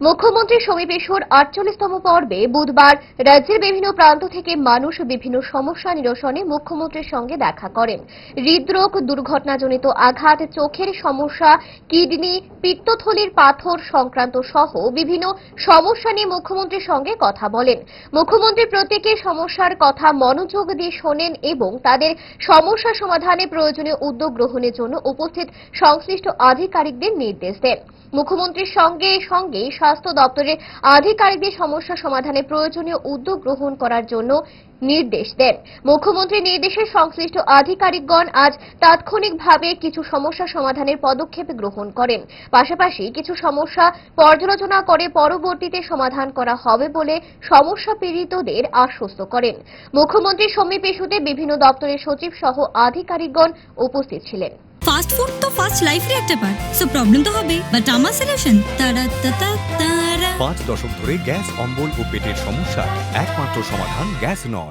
মুখ্যমন্ত্রী সমীপেশ্বর আটচল্লিশতম পর্বে বুধবার রাজ্যের বিভিন্ন প্রান্ত থেকে মানুষ বিভিন্ন সমস্যা নিরসনে মুখ্যমন্ত্রীর সঙ্গে দেখা করেন। হৃদরোগ দুর্ঘটনাজনিত আঘাত, চোখের সমস্যা, কিডনি, পিত্তথলির পাথর সংক্রান্ত সহ বিভিন্ন সমস্যা নিয়ে মুখ্যমন্ত্রীর সঙ্গে কথা বলেন। মুখ্যমন্ত্রী প্রত্যেকের সমস্যার কথা মনোযোগ দিয়ে শোনেন এবং তাদের সমস্যা সমাধানে প্রয়োজনীয় উদ্যোগ গ্রহণের জন্য উপস্থিত সংশ্লিষ্ট আধিকারিকদের নির্দেশ দেন। মুখ্যমন্ত্রীর সঙ্গে সঙ্গে স্বাস্থ্য দপ্তরের আধিকারিকদের সমস্যা সমাধানে প্রয়োজনীয় উদ্যোগ গ্রহণ করার জন্য নির্দেশ দেন। মুখ্যমন্ত্রীর নির্দেশে সংশ্লিষ্ট আধিকারিকগণ আজ তাৎক্ষণিকভাবে কিছু সমস্যা সমাধানের পদক্ষেপ গ্রহণ করেন। পাশাপাশি কিছু সমস্যা পর্যালোচনা করে পরবর্তীতে সমাধান করা হবে বলে সমস্যা পীড়িতদের আশ্বস্ত করেন। মুখ্যমন্ত্রী সমীপ ইস্যুতে বিভিন্ন দপ্তরের সচিব সহ আধিকারিকগণ উপস্থিত ছিলেন। ফাস্ট ফুড তো ফাস্ট লাইফের একটা পার্ট সো প্রবলেম তো হবে। বাট আমার সলিউশন তারা তারা তারা। পাঁচ দশক ধরে গ্যাস অম্বল ও পেটের সমস্যা। একমাত্র সমাধান গ্যাস নল।